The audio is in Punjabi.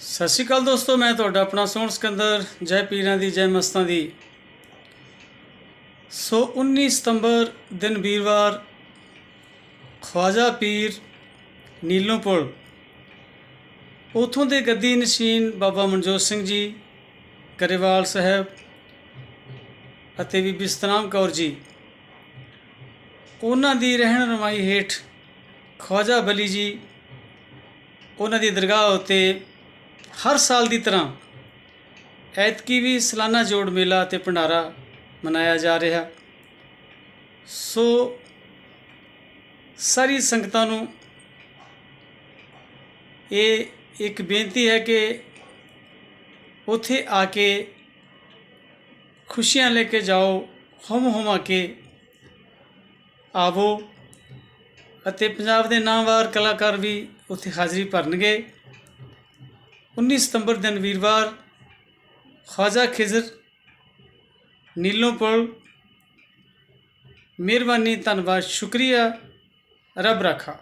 ਸਤਿ ਸ਼੍ਰੀ ਅਕਾਲ ਦੋਸਤੋ, ਮੈਂ ਤੁਹਾਡਾ ਆਪਣਾ ਸੋਹਣ ਸਿਕੰਦਰ, ਜੈ ਪੀਰਾਂ ਦੀ, ਜੈ ਮਸਤਾਂ ਦੀ। ਸੋ 19 ਸਤੰਬਰ ਦਿਨ ਵੀਰਵਾਰ, ਖਵਾਜਾ ਪੀਰ ਨੀਲੋਂ ਪੁਲ। ਉਥੋਂ ਦੇ ਗੱਦੀ ਨਸ਼ੀਨ ਬਾਬਾ ਮਨਜੋਤ ਸਿੰਘ ਜੀ, ਗਰੇਵਾਲ ਸਾਹਿਬ ਅਤੇ ਬੀਬੀ ਸਤਨਾਮ ਕੌਰ ਜੀ। ਉਹਨਾਂ ਦੀ ਰਹਿਣ ਰਮਾਈ ਹੇਠ ਖਵਾਜਾ ਬਲੀ ਜੀ, ਉਹਨਾਂ ਦੀ ਦਰਗਾਹ ਉੱਤੇ ਹਰ ਸਾਲ ਦੀ ਤਰ੍ਹਾਂ ਐਤਕੀ ਵੀ ਸਾਲਾਨਾ ਜੋੜ ਮੇਲਾ ਅਤੇ ਭੰਡਾਰਾ ਮਨਾਇਆ ਜਾ ਰਿਹਾ। ਸੋ ਸਾਰੀ ਸੰਗਤਾਂ ਨੂੰ ਇਹ ਇੱਕ ਬੇਨਤੀ ਹੈ ਕਿ ਉੱਥੇ ਆ ਕੇ ਖੁਸ਼ੀਆਂ ਲੈ ਕੇ ਜਾਓ, ਹਮ ਹਮਾ ਕੇ ਆਵੋ ਅਤੇ ਪੰਜਾਬ ਦੇ ਨਾਮਵਾਰ ਕਲਾਕਾਰ ਵੀ ਉੱਥੇ ਹਾਜ਼ਰੀ ਭਰਨਗੇ। 19 ਸਤੰਬਰ ਦਿਨ ਵੀਰਵਾਰ ਖਵਾਜਾ ਖਿਜ਼ਰ ਨੀਲੋਂ ਪੁਲ ਮਿਹਰਬਾਨੀ ਧੰਨਵਾਦ ਸ਼ੁਕਰੀਆ ਰੱਬ ਰਾਖਾ।